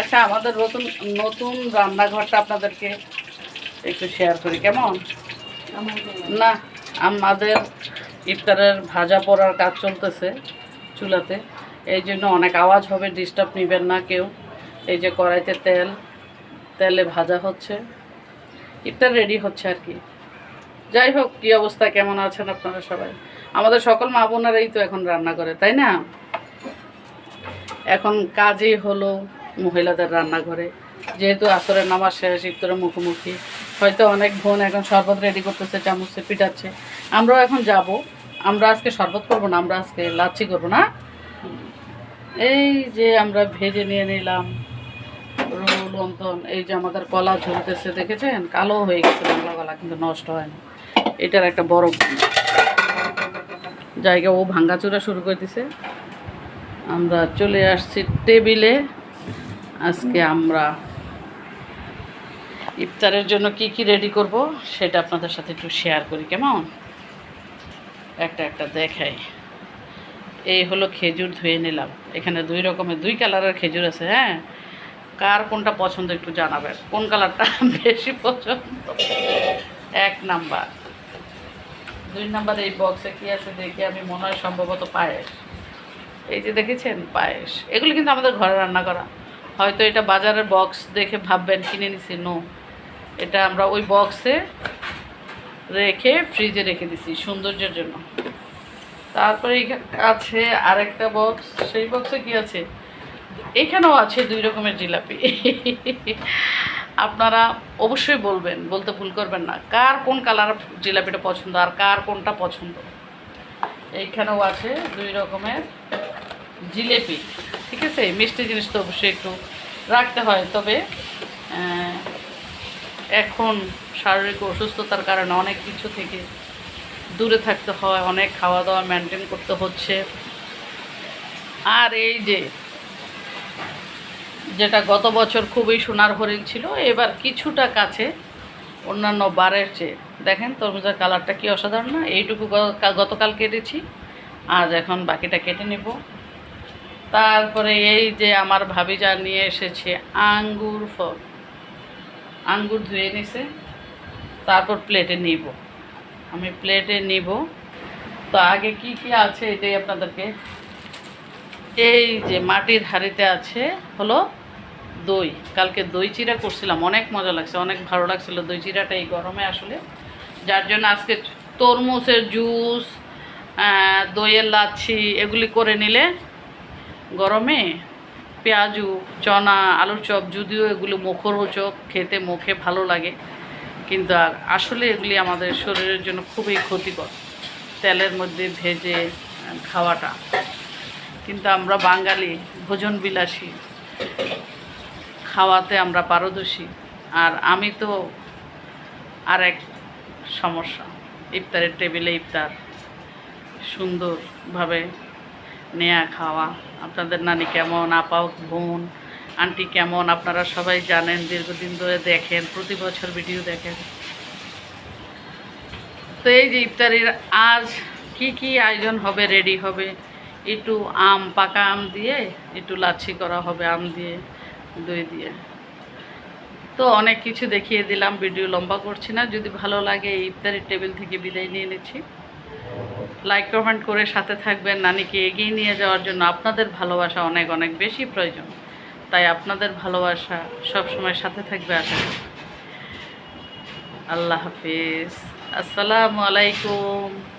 আচ্ছা আমাদের নতুন নতুন রান্নাঘরটা আপনাদেরকে একটু শেয়ার করি, কেমন? না, আমাদের ইফতারের ভাজা পড়ার কাজ চলতেছে চুলাতে। এই জন্য অনেক আওয়াজ হবে ডিস্টার্ব নেবেন না কেউ। এই যে কড়াইতে তেল, তেলে ভাজা হচ্ছে। ইফতার রেডি হচ্ছে আর কি। যাই হোক, কী অবস্থা, কেমন আছেন আপনারা সবাই? আমাদের সকল মা বোনেরাই তো এখন রান্না করে, তাই না? এখন কাজই হলো মহিলাদের রান্নাঘরে। যেহেতু আসরের নামাজ শেষ, ইফতারের মুখোমুখি, হয়তো অনেক বোন এখন শরবত রেডি করতেছে, চামচে পিটাচ্ছে। আমরাও এখন যাব। আমরা আজকে শরবত করব না, আমরা আজকে লাচ্ছি করব না। এই যে আমরা ভেজে নিয়ে নিলাম রোল অন্তন এই যে আমাদের কলা ঝুলতেছে, দেখেছেন? কালো হয়ে গেছে বাংলা কলা, কিন্তু নষ্ট হয় না। এটার একটা বড় জায়গা ও ভাঙ্গাচুরা শুরু করে দিছে। আমরা চলে আসছি টেবিলে। আজকে আমরা ইফতারের জন্য কি কি রেডি করব সেটা আপনাদের সাথে একটু শেয়ার করি, কেমন? একটা একটা দেখাই। এই হলো খেজুর ধুয়ে নিলাম। এখানে দুই রকমের, দুই কালারের খেজুর আছে হ্যাঁ? কার কোনটা পছন্দ একটু জানাবেন। কোন কালারটা বেশি পছন্দ? এক নাম্বার। দুই নাম্বার, এই বক্সে কি আছে দেখি আমি মনে হয় সম্ভবত পায়েস। এই যে দেখেছেন? পায়েস। এগুলো কিন্তু আমাদের ঘরে রান্না করা। হয়তো এটা বাজারের বক্স দেখে ভাববেন, কিনে নিছি নো এটা আমরা ওই বক্সে রেখে ফ্রিজে রেখে দিছি, সৌন্দর্যের জন্য। তারপরে আছে আরেকটা বক্স সেই বক্সে কি আছে? এখানেও আছে দুই রকমের জিলাপি। আপনারা অবশ্যই বলবেন, বলতে ভুল করবেন না, কার কোন কালার জিলাপিটা পছন্দ আর কার কোনটা পছন্দ। এইখানেও আছে দুই রকমের জিলেপি। ঠিক আছে? মিষ্টি জিনিস তো অবশ্যই একটু রাখতে হয়। তবে এখন শারীরিক অসুস্থতার কারণে অনেক কিছু থেকে দূরে থাকতে হয়, অনেক খাওয়া দাওয়া মেনটেন করতে হচ্ছে। আর এই যে, যেটা গত বছর খুবই সোনার হরিণ ছিল, এবার কিছুটা কাছে অন্যান্য বারের চেয়ে। দেখেন, তরমুজের কালারটা কি অসাধারণ না? এইটুকু গতকাল কেটেছি, আজ এখন বাকিটা কেটে নেব। তারপরে এই যে আমার ভাবি যা নিয়ে এসেছে আঙ্গুর ফল। আঙ্গুর ধুয়ে নিছে, তারপর প্লেটে নিব। আমি প্লেটে নিব। তো আগে কি কি আছে এটাই আপনাদেরকে? এই যে মাটির হাড়িতে আছে হলো দই। কালকে দই চিরা করছিলাম, অনেক মজা লাগছে, অনেক ভালো লাগছিল দই চিরাটা এই গরমে আসলে। যার জন্য আজকে তরমুজের জুস দইয়ের লাচ্ছি, এগুলি করে নিলে গরমে পেঁয়াজু, চনা, আলুর চপ, যদিও এগুলো মুখরোচক খেতে মুখে ভালো লাগে, কিন্তু আ- আসলে এগুলি আমাদের শরীরের জন্য খুবই ক্ষতিকর, তেলের মধ্যে ভেজে খাওয়াটা। কিন্তু আমরা বাঙালি ভোজন বিলাসী খাওয়াতে আমরা পারদর্শী, আর আমি তো আর এক সমস্যা, ইফতারের টেবিলে ইফতার সুন্দরভাবে নেয়া খাওয়া। আপনাদের নানি কেমন? আপা বোন? আন্টি কেমন? আপনারা সবাই জানেন, দীর্ঘদিন ধরে দেখেন, প্রতি বছর ভিডিও দেখেন। তো এই যে ইফতারির, আজ কি কি আয়োজন হবে রেডি হবে? একটু আম, পাকা আম দিয়ে, একটু লাচ্ছি করা হবে, আম দিয়ে, দই দিয়ে। তো অনেক কিছু দেখিয়ে দিলাম ভিডিও লম্বা করছি না। যদি ভালো লাগে ইফতারির টেবিল থেকে বিদায় নিয়ে নিচ্ছি। লাইক কমেন্ট করে সাথে থাকবেন। নানিকে এগিয়ে নিয়ে যাওয়ার জন্য আপনাদের ভালোবাসা অনেক অনেক বেশি প্রয়োজন। তাই আপনাদের ভালোবাসা সব সময় সাথে থাকবে আশা করি। আল্লাহ হাফিজ। আসসালামু আলাইকুম।